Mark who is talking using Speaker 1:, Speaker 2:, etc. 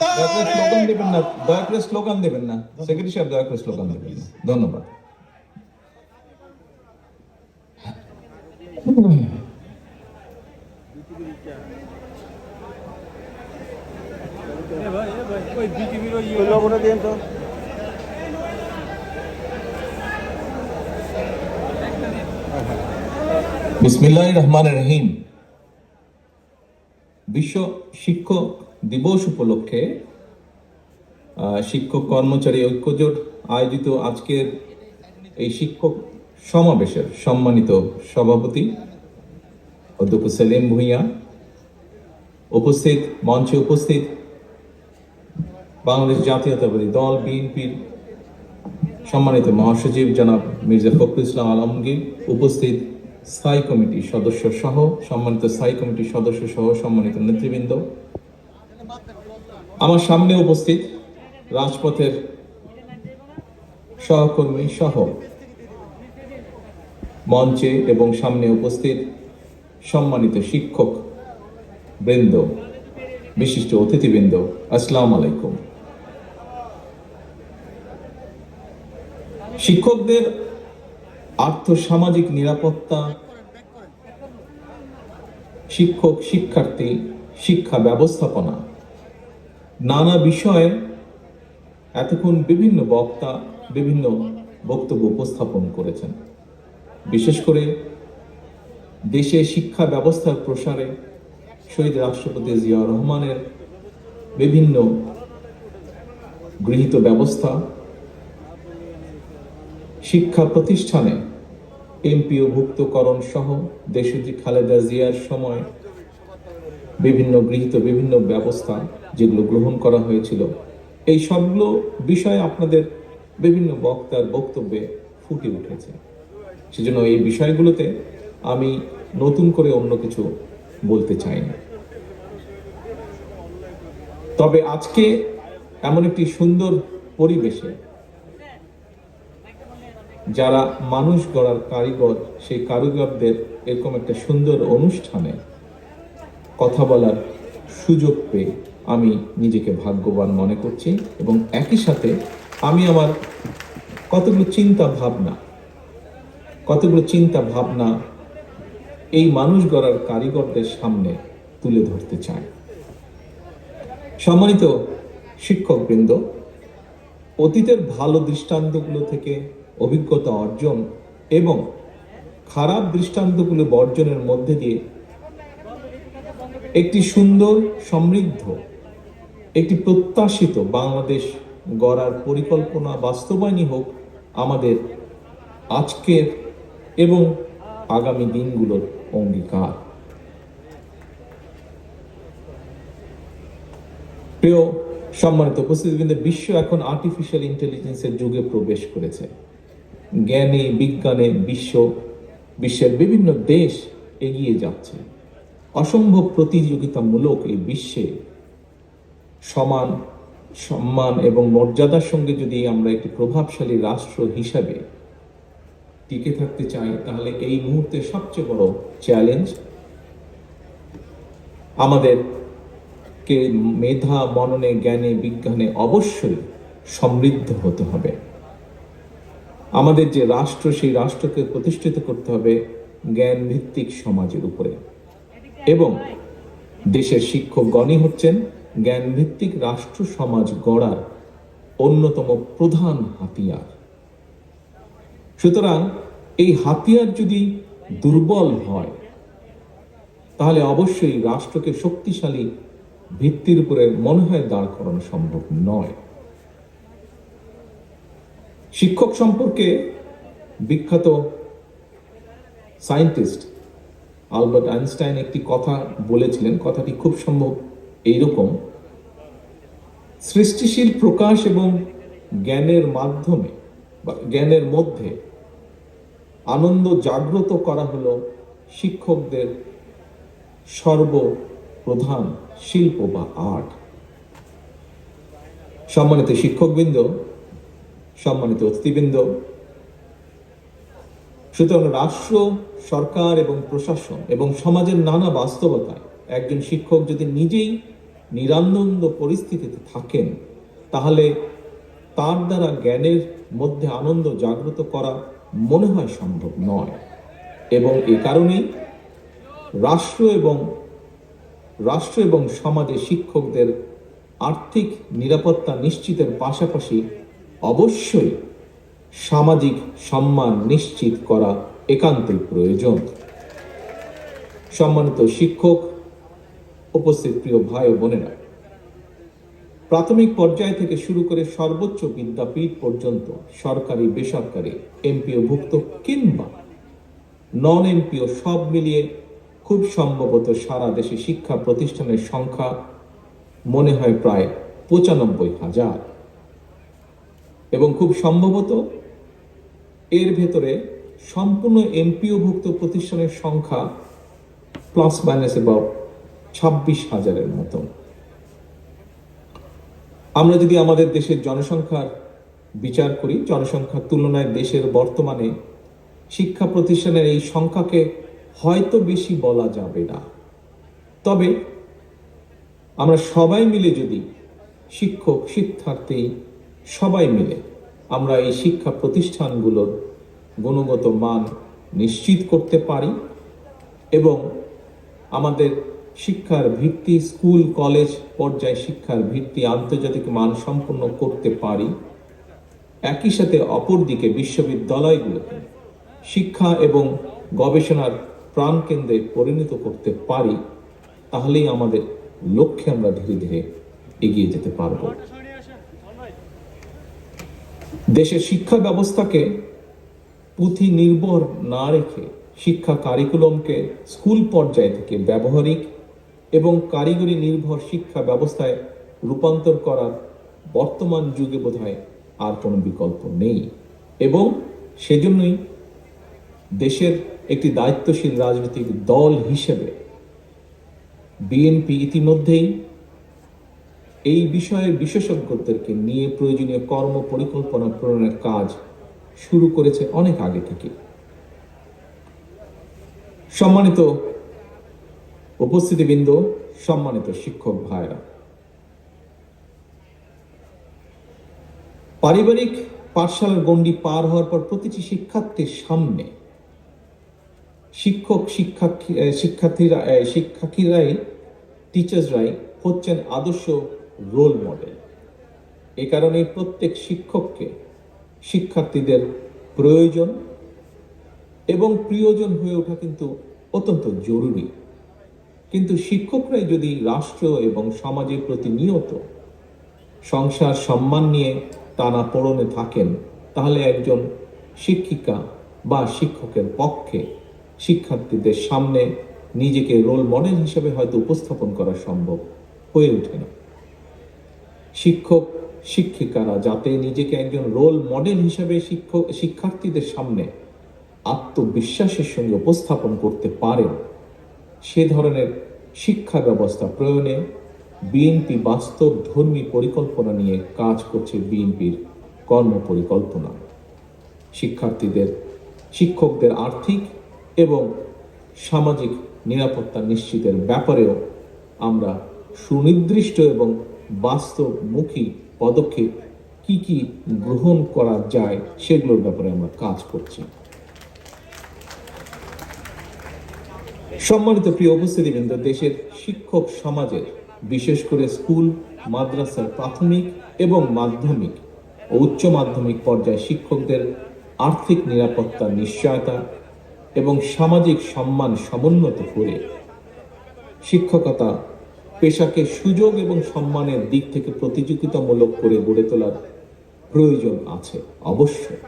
Speaker 1: দয়া স্লোগান দেবেন না। দয়া করে স্লোগান দেবেন না। সেক্রেটারি সাহেব দয়া করে স্লোগান দেবেন না। ধন্যবাদ। বিসমিল্লাহ রহমান রহিম। বিশ্ব শিক্ষক দিবস উপলক্ষে শিক্ষক কর্মচারী ঐক্যজোট আয়োজিত আজকের এই শিক্ষক সমাবেশের সম্মানিত সভাপতি অধ্যক্ষ সেলিম ভূঁইয়া, উপস্থিত, মঞ্চে উপস্থিত বাংলাদেশ জাতীয়তাবাদী দল, বিএনপির সম্মানিত মহাসচিব জনাব মির্জা ফখরুল ইসলাম আলমগীর, উপস্থিত স্থায়ী কমিটির সদস্য সহ, সম্মানিত স্থায়ী কমিটির সদস্য সহ সম্মানিত নেতৃবৃন্দ আমার সামনে উপস্থিত রাজপথের সহকর্মী সহ মঞ্চে এবং সামনে উপস্থিত সম্মানিত শিক্ষক বৃন্দ, বিশিষ্ট অতিথিবৃন্দ, আসসালামু আলাইকুম। শিক্ষকদের আর্থসামাজিক নিরাপত্তা, শিক্ষক, শিক্ষার্থী, শিক্ষা ব্যবস্থাপনা নানা বিষয়ে এতক্ষণ বিভিন্ন বক্তা বিভিন্ন বক্তব্য উপস্থাপন করেছেন। বিশেষ করে দেশে শিক্ষা ব্যবস্থার প্রসারে শহীদ রাষ্ট্রপতি জিয়া রহমানের বিভিন্ন গৃহীত ব্যবস্থা, শিক্ষা প্রতিষ্ঠানে এমপিও ভুক্তকরণ সহ দেশজি খালেদা জিয়ার সময় বিভিন্ন গৃহীত বিভিন্ন ব্যবস্থা যেগুলো গ্রহণ করা হয়েছিল। এই সবগুলো বিষয় আপনাদের বিভিন্ন বক্তার বক্তব্যে ফুটে উঠেছে। সেজন্য এই বিষয়গুলোতে আমি নতুন করে অন্য কিছু বলতে চাই না তবে আজকে এমন একটি সুন্দর পরিবেশে যারা মানুষ গড়ার কারিগর, সেই কারিগরদের এরকম একটা সুন্দর অনুষ্ঠানে কথা বলার সুযোগ পেয়ে আমি নিজেকে ভাগ্যবান মনে করছি এবং একই সাথে আমি আমার কতগুলো চিন্তা ভাবনা, কতগুলো চিন্তা ভাবনা এই মানুষ গড়ার কারিগরদের সামনে তুলে ধরতে চাই। সম্মানিত শিক্ষকবৃন্দ, অতীতের ভালো দৃষ্টান্তগুলো থেকে অভিজ্ঞতা অর্জন এবং খারাপ দৃষ্টান্তগুলো বর্জনের মধ্যে দিয়ে একটি সুন্দর, সমৃদ্ধ, একটি প্রত্যাশিত বাংলাদেশ গড়ার পরিকল্পনা বাস্তবায়নই হোক আমাদের আজকের এবং আগামী দিনগুলোর অঙ্গীকার। প্রিয় সম্মানিত উপস্থিতবৃন্দ, বিশ্ব এখন আর্টিফিশিয়াল ইন্টেলিজেন্সের যুগে প্রবেশ করেছে। জ্ঞানে, বিজ্ঞানে বিশ্ব, বিশ্বের বিভিন্ন দেশ এগিয়ে যাচ্ছে। অসম্ভব প্রতিযোগিতামূলক এই বিশ্বে সমান সম্মান এবং মর্যাদার সঙ্গে যদি আমরা একটি প্রভাবশালী রাষ্ট্র হিসাবে টিকে থাকতে চাই, তাহলে এই মুহূর্তে সবচেয়ে বড় চ্যালেঞ্জ আমাদের কে মেধা, মননে, জ্ঞানে, বিজ্ঞানে অবশ্যই সমৃদ্ধ হতে হবে। আমাদের যে রাষ্ট্র, সেই রাষ্ট্রকে প্রতিষ্ঠিত করতে হবে জ্ঞান ভিত্তিক সমাজের উপরে। এবং দেশের শিক্ষকগণই হচ্ছেন জ্ঞান ভিত্তিক রাষ্ট্র সমাজ গড়ার অন্যতম প্রধান হাতিয়ার। সুতরাং এই হাতিয়ার যদি দুর্বল হয়, তাহলে অবশ্যই রাষ্ট্রকে শক্তিশালী ভিত্তির উপরে মনে হয় দাঁড় করানো সম্ভব নয়। শিক্ষক সম্পর্কে বিখ্যাত সায়েন্টিস্ট আলবার্ট আইনস্টাইন একটি কথা বলেছিলেন, কথাটি খুব সম্ভব এইরকম, সৃষ্টিশীল প্রকাশ এবং জ্ঞানের মাধ্যমে বা জ্ঞানের মধ্যে আনন্দ জাগ্রত করা হলো শিক্ষকদের সর্বপ্রধান শিল্প বা আর্ট। সম্মানিত শিক্ষকবৃন্দ, সম্মানিত অতিথিবৃন্দ সুতরাং রাষ্ট্র, সরকার এবং প্রশাসন এবং সমাজের নানা বাস্তবতায় একজন শিক্ষক যদি নিজেই নিরানন্দ পরিস্থিতিতে থাকেন, তাহলে তার দ্বারা জ্ঞানের মধ্যে আনন্দ জাগ্রত করা মনে হয় সম্ভব নয়। এবং এ কারণেই রাষ্ট্র এবং রাষ্ট্র এবং সমাজে শিক্ষকদের আর্থিক নিরাপত্তা নিশ্চিতের পাশাপাশি অবশ্যই সামাজিক সম্মান নিশ্চিত করা একান্তই প্রয়োজন। সম্মানিত শিক্ষক, উপস্থিত প্রিয় ভাই ও বোনেরা, প্রাথমিক পর্যায় থেকে শুরু করে সর্বোচ্চ বিদ্যাপীঠ পর্যন্ত সরকারি, বেসরকারি এমপিও ভুক্ত কিংবা নন এমপিও সব মিলিয়ে খুব সম্ভবত সারা দেশে শিক্ষা প্রতিষ্ঠানের সংখ্যা মনে হয় প্রায় পঁচানব্বই হাজার। এবং খুব সম্ভবত এর ভেতরে সম্পূর্ণ এমপিওভুক্ত প্রতিষ্ঠানের সংখ্যা প্লাস মাইনাস অ্যাবাউট ছাব্বিশ হাজারের মতন আমরা যদি আমাদের দেশের জনসংখ্যার বিচার করি, জনসংখ্যার তুলনায় দেশের বর্তমানে শিক্ষা প্রতিষ্ঠানের এই সংখ্যাকে হয়তো বেশি বলা যাবে না। তবে আমরা সবাই মিলে যদি শিক্ষক, শিক্ষার্থী সবাই মিলে আমরা এই শিক্ষা প্রতিষ্ঠানগুলোর গুণগত মান নিশ্চিত করতে পারি এবং আমাদের শিক্ষার ভিত্তি, স্কুল, কলেজ পর্যায়ে শিক্ষার ভিত্তি আন্তর্জাতিক মান সম্পন্ন করতে পারি। একই সাথে অপরদিকে বিশ্ববিদ্যালয়গুলোকে শিক্ষা এবং গবেষণার প্রাণকেন্দ্রে পরিণত করতে পারি, তাহলেই আমাদের লক্ষ্যে আমরা ধীরে ধীরে এগিয়ে যেতে পারব। দেশের শিক্ষা ব্যবস্থাকে পুঁথি নির্ভর না রেখে শিক্ষা কারিকুলামকে স্কুল পর্যায় থেকে ব্যবহারিক এবং কারিগরি নির্ভর শিক্ষা ব্যবস্থায় রূপান্তর করার বর্তমান যুগে বোধহয় আর কোনো বিকল্প নেই। এবং সেজন্যই দেশের একটি দায়িত্বশীল রাজনৈতিক দল হিসেবে বিএনপি ইতিমধ্যেই এই বিষয়ে বিশেষজ্ঞদেরকে নিয়ে প্রয়োজনীয় কর্ম পরিকল্পনা প্রণয়নের কাজ শুরু করেছে অনেক আগে থেকে। সম্মানিত উপস্থিতিবৃন্দ, সম্মানিত শিক্ষক ভাইরা, পারিবারিক পাঠশালার গণ্ডি পার হওয়ার পর প্রতিটি শিক্ষার্থীর সামনে শিক্ষক, শিক্ষার্থী, শিক্ষার্থীরা, শিক্ষার্থীরাই, টিচার্সরাই হচ্ছেন আদর্শ রোল মডেল এ কারণে প্রত্যেক শিক্ষককে শিক্ষার্থীদের প্রয়োজন এবং প্রিয়জন হয়ে ওঠা কিন্তু অত্যন্ত জরুরি। কিন্তু শিক্ষকরাই যদি রাষ্ট্র এবং সমাজের প্রতি নিয়ত, সংসার সম্মান নিয়ে টানা পড়নে থাকেন, তাহলে একজন শিক্ষিকা বা শিক্ষকের পক্ষে শিক্ষার্থীদের সামনে নিজেকে রোল মডেল হিসেবে হয়তো উপস্থাপন করা সম্ভব হয়ে ওঠে না। শিক্ষক, শিক্ষিকারা যাতে নিজেকে একজন রোল মডেল হিসেবে শিক্ষক, শিক্ষার্থীদের সামনে আত্মবিশ্বাসের সঙ্গে উপস্থাপন করতে পারেন, সে ধরনের শিক্ষা ব্যবস্থা প্রয়োগে বিএনপি বাস্তব ধর্মী পরিকল্পনা নিয়ে কাজ করছে বিএনপির কর্ম পরিকল্পনা শিক্ষার্থীদের, শিক্ষকদের আর্থিক এবং সামাজিক নিরাপত্তা নিশ্চিতের ব্যাপারেও আমরা সুনির্দিষ্ট এবং বাস্তবমুখী পদক্ষেপ কি কি গ্রহণ করা যায় সেগুলোর ব্যাপারে আমরা কাজ করছি। সম্মানিত প্রিয় উপস্থিতিবৃন্দ, দেশের শিক্ষক সমাজের, বিশেষ করে স্কুল, মাদ্রাসার প্রাথমিক এবং মাধ্যমিক ও উচ্চ মাধ্যমিক পর্যায়ে শিক্ষকদের আর্থিক নিরাপত্তা নিশ্চয়তা এবং সামাজিক সম্মান সমুন্নত করে শিক্ষকতা পেশাকে সুযোগ এবং সম্মানের দিক থেকে প্রতিযোগিতামূলক করে গড়ে তোলার প্রয়োজন আছে অবশ্যই।